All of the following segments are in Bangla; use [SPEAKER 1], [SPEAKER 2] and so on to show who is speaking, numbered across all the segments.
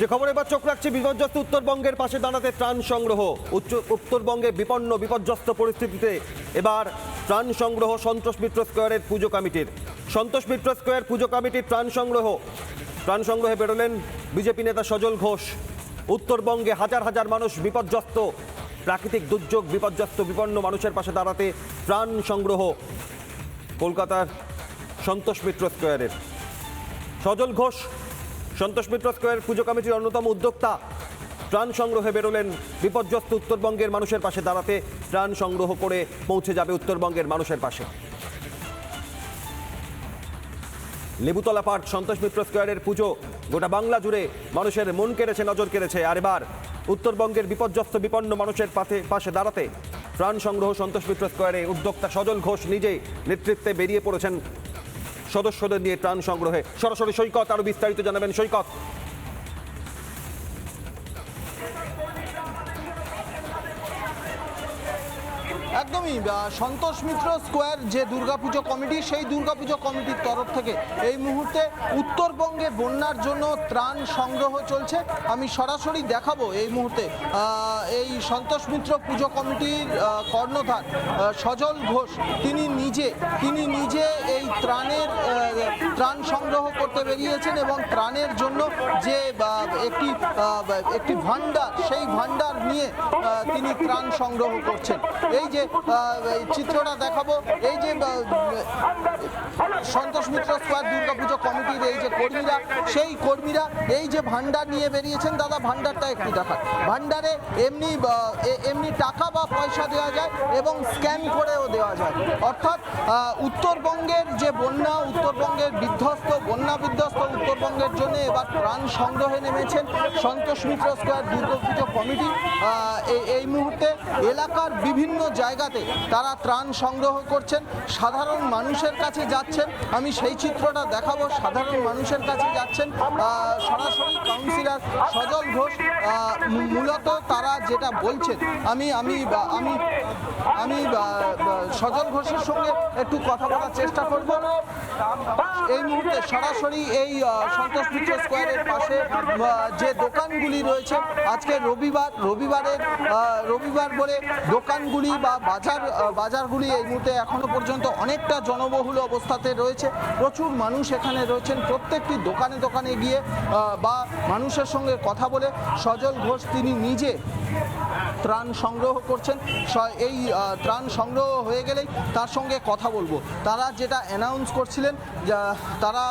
[SPEAKER 1] যে খবর এবার চোখ রাখছে, বিপর্যস্ত উত্তরবঙ্গের পাশে দাঁড়াতে ত্রাণ সংগ্রহ। উচ্চ, উত্তরবঙ্গে বিপন্ন, বিপর্যস্ত পরিস্থিতিতে এবার ত্রাণ সংগ্রহ সন্তোষ মিত্র স্কোয়ারের পুজো কমিটির। সন্তোষ মিত্র স্কোয়ার পুজো কমিটির ত্রাণ সংগ্রহ। ত্রাণ সংগ্রহে বেরোলেন বিজেপি নেতা সজল ঘোষ। উত্তরবঙ্গে হাজার হাজার মানুষ বিপর্যস্ত। প্রাকৃতিক দুর্যোগ, বিপর্যস্ত, বিপন্ন মানুষের পাশে দাঁড়াতে ত্রাণ সংগ্রহ। কলকাতার সন্তোষ মিত্র স্কোয়ারের। সজল ঘোষ সন্তোষ মিত্র স্কোয়ার পুজো কমিটির অন্যতম উদ্যোক্তা। ত্রাণ সংগ্রহে বেরোলেন বিপর্যস্ত উত্তরবঙ্গের মানুষের পাশে দাঁড়াতে। ত্রাণ সংগ্রহ করে পৌঁছে যাবে উত্তরবঙ্গের মানুষের পাশে। লেবুতলা পাঠ সন্তোষ মিত্র স্কোয়ারের পুজো। গোটা বাংলা জুড়ে মানুষের মন কেড়েছে, নজর কেড়েছে। আর এবার উত্তরবঙ্গের বিপর্যস্ত, বিপন্ন মানুষের পাশে পাশে দাঁড়াতে। প্রাণ সংগ্রহ সন্তোষ মিত্র স্কোয়ারে উদ্যোক্তা সজল ঘোষ নিজেই নেতৃত্বে বেরিয়ে পড়েছেন সদস্যদের নিয়ে ত্রাণ সংগ্রহে। সরাসরি সৈকত আরও বিস্তারিত জানাবেন সৈকত।
[SPEAKER 2] একদমই সন্তোষ মিত্র স্কোয়ার যে দুর্গাপুজো কমিটি, সেই দুর্গাপুজো কমিটির তরফ থেকে এই মুহূর্তে উত্তরবঙ্গে বন্যার জন্য ত্রাণ সংগ্রহ চলছে। আমি সরাসরি দেখাবো এই মুহূর্তে এই সন্তোষ মিত্র পুজো কমিটির কর্ণধার সজল ঘোষ। তিনি নিজে তিনি নিজে এই ত্রাণের ত্রাণ সংগ্রহ করতে বেরিয়েছেন এবং ত্রাণের জন্য যে একটি একটি ভান্ডার সেই ভান্ডার নিয়ে তিনি ত্রাণ সংগ্রহ করছেন। এই যে চিত্রটা দেখাবো। এই যে সন্তোষ মিত্র স্কোয়ার দুর্গাপুজো কমিটির এই যে কর্মীরা, সেই কর্মীরা এই যে ভান্ডার নিয়ে বেরিয়েছেন, দাদা ভান্ডারটা একটু দেখা ভান্ডারে এমনি এমনি টাকা বা পয়সা দেওয়া যায় এবং স্ক্যান করেও দেওয়া যায়। অর্থাৎ উত্তরবঙ্গের যে বন্যা, উত্তরবঙ্গের বিধ্বস্ত, বন্যা বিধ্বস্ত উত্তরবঙ্গের জন্য এবার প্রাণ সংগ্রহে নেমেছেন সন্তোষ মিত্র স্কোয়ার দুর্গাপুজো কমিটি। এই- মুহূর্তে এলাকার বিভিন্ন জায়গাতে তারা ত্রাণ সংগ্রহ করছেন, সাধারণ মানুষের কাছে যাচ্ছেন। আমি সেই চিত্রটা দেখাবো, সাধারণ মানুষের কাছে যাচ্ছেন। সরাসরি কাউন্সিলর সজল ঘোষ মূলত তারা যেটা বলছেন, আমি আমি আমি আমি সজল ঘোষের সঙ্গে একটু কথা বলার চেষ্টা করব। এই মুহূর্তে সরাসরি এই সন্তোষ স্কোয়ারের পাশে যে দোকানগুলি রয়েছে, আজকে রবিবার, রবিবারের রবিবার বলে দোকানগুলি বা বাজার বাজারগুলি এই মুহূর্তে এখনও পর্যন্ত অনেকটা জনবহুল অবস্থাতে রয়েছে। প্রচুর মানুষ এখানে রয়েছেন। প্রত্যেকটি দোকানে দোকানে গিয়ে বা মানুষের সঙ্গে কথা বলে সজল ঘোষ তিনি নিজে ত্রাণ সংগ্রহ করছেন। এই ত্রাণ সংগ্রহ হয়ে গেলেই তার সঙ্গে কথা বলব। তারা যেটা অ্যানাউন্স করছিলেন যা- তারা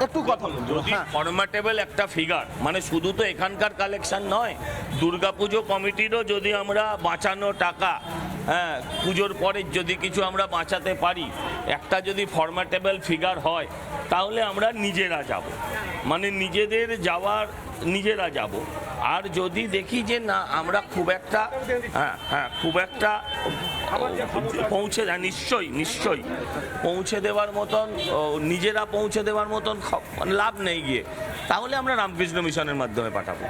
[SPEAKER 2] একটু কথা বলব হ্যাঁ।
[SPEAKER 3] একটা ফিগার মানে শুধু তো এখানকার কালেকশন নয় দুর্গাপুজো কমিটিরও যদি আমরা বাঁচানো টাকা হ্যাঁ পুজোর পরে যদি কিছু আমরা বাঁচাতে পারি একটা যদি ফরম্যাটেবল ফিগার হয় তাহলে আমরা নিজেরা যাব। মানে নিজেদের যাওয়ার নিজেরা যাব। আর যদি দেখি যে না আমরা খুব একটা হ্যাঁ হ্যাঁ খুব একটা পৌঁছে যায় নিশ্চয়ই নিশ্চয়ই। পৌঁছে দেওয়ার মতন নিজেরা পৌঁছে দেওয়ার মতন মানে লাভ নেই গিয়ে। তাহলে আমরা রামকৃষ্ণ মিশনের মাধ্যমে পাঠাবো।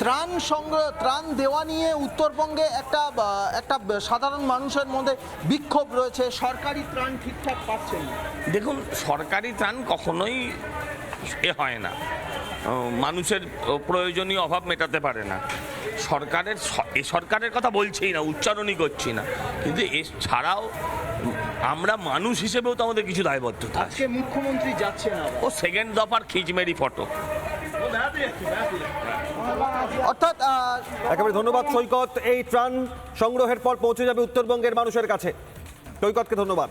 [SPEAKER 2] ত্রাণ সংগ্রহ ত্রাণ দেওয়া নিয়ে উত্তরবঙ্গে একটা একটা সাধারণ মানুষের মধ্যে বিক্ষোভ রয়েছে। সরকারি ত্রাণ ঠিকঠাক পাচ্ছেন না।
[SPEAKER 3] দেখুন সরকারি ত্রাণ কখনোই এ হয় না। মানুষের প্রয়োজনীয় অভাব মেটাতে পারে না। সরকারের এ সরকারের কথা বলছেই না উচ্চারণই করছি না। কিন্তু এছাড়াও আমরা মানুষ হিসেবেও তো আমাদের কিছু দায়বদ্ধতা আছে।
[SPEAKER 2] আজকে মুখ্যমন্ত্রী যাচ্ছে না
[SPEAKER 3] ও সেকেন্ড দফার খিচমেরি ফটো।
[SPEAKER 2] অর্থাৎ
[SPEAKER 1] একেবারে ধন্যবাদ সৈকত। এই ত্রাণ সংগ্রহের পর পৌঁছে যাবে উত্তরবঙ্গের মানুষের কাছে। সৈকতকে ধন্যবাদ।